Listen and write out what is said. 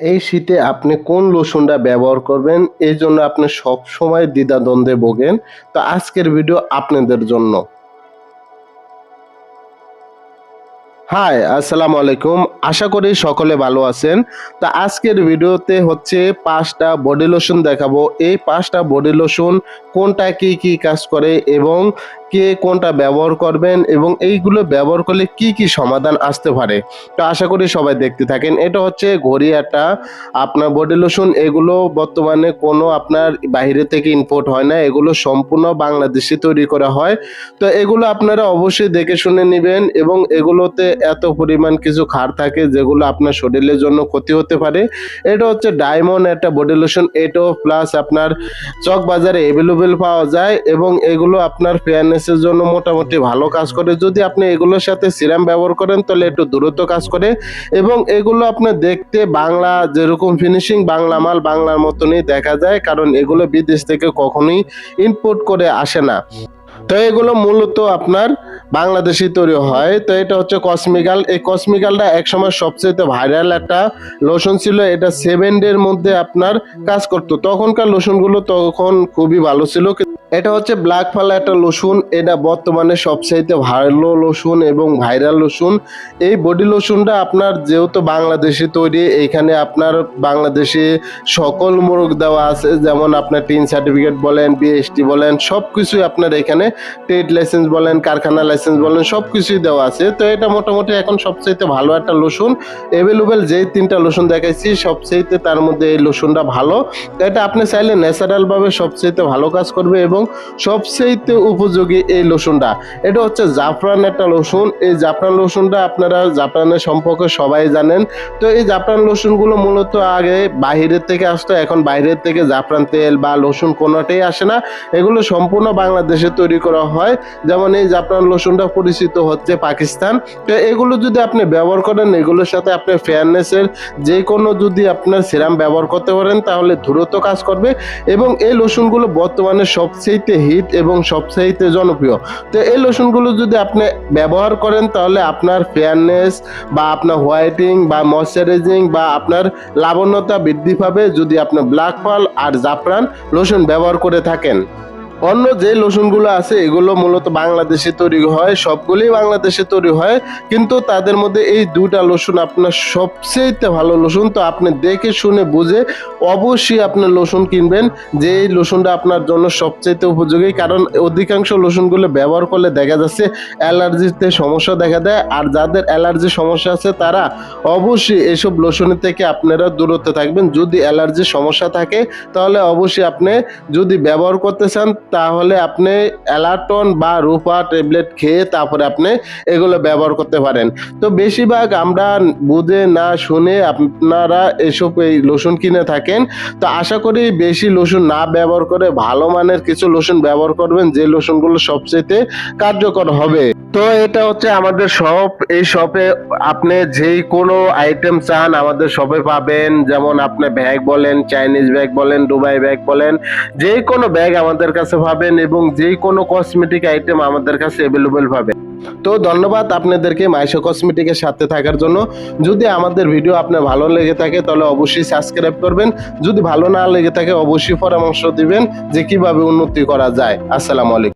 এই শীতে আপনি কোন লোশনটা ব্যবহার করবেন? এই জন্য আপনি সবসময় দ্বিধাদ্বন্দ্বে ভোগেন। তো আজকের ভিডিও আপনাদের জন্য। হাই আসসালামু আলাইকুম। আশা করি সকলে ভালো আছেন। তা আজকের ভিডিওতে হচ্ছে পাঁচটা বডি লোশন দেখাবো। এই পাঁচটা বডি লোশন কোনটা কি কি কাজ করে এবং কে কোনটা ব্যবহার করবেন এবং এইগুলো ব্যবহার করলে কি কি সমাধান আসতে পারে? তো আশা করি সবাই দেখতে থাকেন। এটা হচ্ছে ঘড়ি একটা আপনার বডি লোশন এগুলো বর্তমানে কোনো আপনার বাইরে থেকে ইম্পোর্ট হয় না। এগুলো সম্পূর্ণ বাংলাদেশে তৈরি করা হয়। তো এগুলো আপনারা অবশ্যই দেখে শুনে নেবেন এবং এগুলোতে এত পরিমাণ কিছু ক্ষার থাকে যেগুলো আপনার শরীরের জন্য ক্ষতি হতে পারে। এটা হচ্ছে ডায়মন্ড একটা বডি লোশন এটাও প্লাস আপনার চক বাজারে অ্যাভেলেবেল পাওয়া যায় এবং এগুলো আপনার ফেয়ারনেসের জন্য মোটামুটি ভালো কাজ করে। যদি আপনি এগুলোর সাথে সিরাম ব্যবহার করেন, তাহলে একটু দূরত্ব কাজ করে। এবং এগুলো আপনার দেখতে বাংলা, যেরকম ফিনিশিং বাংলা মাল, বাংলার মতনই দেখা যায়। কারণ এগুলো বিদেশ থেকে কখনোই ইম্পোর্ট করে আসে না। তো এগুলো মূলত আপনার বাংলাদেশি তৈরি হয়। তো এটা হচ্ছে কসমিকাল এই কসমিকালটা একসময় সবচেয়ে ভাইরাল একটা লোশন ছিল। এটা সেভেন ডের মধ্যে আপনার কাজ করতো। তখনকার লোশনগুলো তখন খুবই ভালো ছিল। এটা হচ্ছে ব্ল্যাক ফালা একটা লোশন এটা বর্তমানে সবচাইতে ভালো লোশন এবং ভাইরাল লোশন এই বডি লোশনটা আপনার যেহেতু বাংলাদেশে তৈরি, এইখানে আপনার বাংলাদেশে সকল মোরগ দেওয়া আছে, যেমন আপনার টিন সার্টিফিকেট বলেন বিএসটি বলেন সব কিছুই আপনার এখানে ট্রেড লাইসেন্স বলেন, কারখানা লাইসেন্স বলেন সব কিছুই দেওয়া আছে। তো এটা মোটামুটি এখন সবচাইতে ভালো একটা লোশন অ্যাভেলেবেল যেই তিনটা লোশন দেখাইছি, সবচাইতে তার মধ্যে এই লোশনটা ভালো। এটা আপনি চাইলে ন্যাচারালভাবে সবচাইতে ভালো কাজ করবে এবং সবচাইতে উপযোগী এই লোশনটা। এটা হচ্ছে জাফরান একটা লোশন। এই জাফরান লোশনটা আপনারা জাফরানের সম্পর্কে সবাই জানেন। তো এই জাফরান লোশনগুলো মূলত আগে বাহিরের থেকে আসতো, এখন বাইরের থেকে জাফরান তেল বা লোশন কোনোটাই আসে না। এগুলো সম্পূর্ণ বাংলাদেশে তৈরি করা হয়। যেমন এই জাফরান লোশনটা পরিচিত হচ্ছে পাকিস্তান। তো এগুলো যদি আপনি ব্যবহার করেন, এগুলোর সাথে আপনি ফেয়ারনেসের যে কোনো যদি আপনার সিরাম ব্যবহার করতে পারেন, তাহলে দ্রুত কাজ করবে। এবং এই লোশনগুলো বর্তমানে সবচেয়ে হিট এবং সবচাইতে জনপ্রিয়। তো এই লোশনগুলো যদি আপনি ব্যবহার করেন, তাহলে আপনার ফেয়ারনেস বা আপনার হোয়াইটিং বা ময়শ্চারাইজিং বা আপনার লাবণ্যতা বৃদ্ধি পাবে যদি আপনি ব্ল্যাক ফল আর জাফরান লোশন ব্যবহার করে থাকেন। অন্য যে লোশনগুলো আছে, এগুলো মূলত বাংলাদেশে তৈরি হয়, সবগুলোই বাংলাদেশে তৈরি হয়। কিন্তু তাদের মধ্যে এই দুটা লোশন আপনার সবচেয়ে ভালো লোশন তো আপনি দেখে শুনে বুঝে অবশ্যই আপনার লোশন কিনবেন, যে এই লোশনটা আপনার জন্য সবচেয়ে উপযোগী। কারণ অধিকাংশ লোশনগুলো ব্যবহার করলে দেখা যাচ্ছে অ্যালার্জিতে সমস্যা দেখা দেয়, আর যাদের অ্যালার্জি সমস্যা আছে তারা অবশ্যই এসব লোশনের থেকে আপনারা দূরত্বে থাকবেন। যদি অ্যালার্জির সমস্যা থাকে, তাহলে অবশ্যই আপনি যদি ব্যবহার করতে চান তাহলে আপনি অ্যালাটন বা রুফা ট্যাবলেট খেয়ে তারপরে আপনি এগুলো ব্যবহার করতে পারেন। তো বেশিরভাগ আমরা বুঝে না শুনে আপনারা এসব এই লোশন কিনে থাকেন। তো আশা করি বেশি লোশন না ব্যবহার করে ভালো মানের কিছু লোশন ব্যবহার করবেন। যে লোশনগুলো সবচেয়ে কার্যকর হবে। তো এটা হচ্ছে আমাদের শপ এই শপে আপনি যেই কোনো আইটেম চান, আমাদের শপে পাবেন। যেমন আপনি ব্যাগ বলেন চাইনিজ ব্যাগ বলেন দুবাই ব্যাগ বলেন যে কোনো ব্যাগ আমাদের কাছে পাবেন এবং যে কোনো কসমেটিক আইটেম আমাদের কাছে অ্যাভেলেবেল পাবেন। তো ধন্যবাদ আপনাদেরকে মাইশো কসমেটিকের সাথে থাকার জন্য। যদি আমাদের ভিডিও আপনার ভালো লেগে থাকে, তাহলে অবশ্যই সাবস্ক্রাইব করবেন। যদি ভালো না লেগে থাকে, অবশ্যই পরামর্শ দিবেন যে কীভাবে উন্নতি করা যায়। আসসালামু আলাইকুম।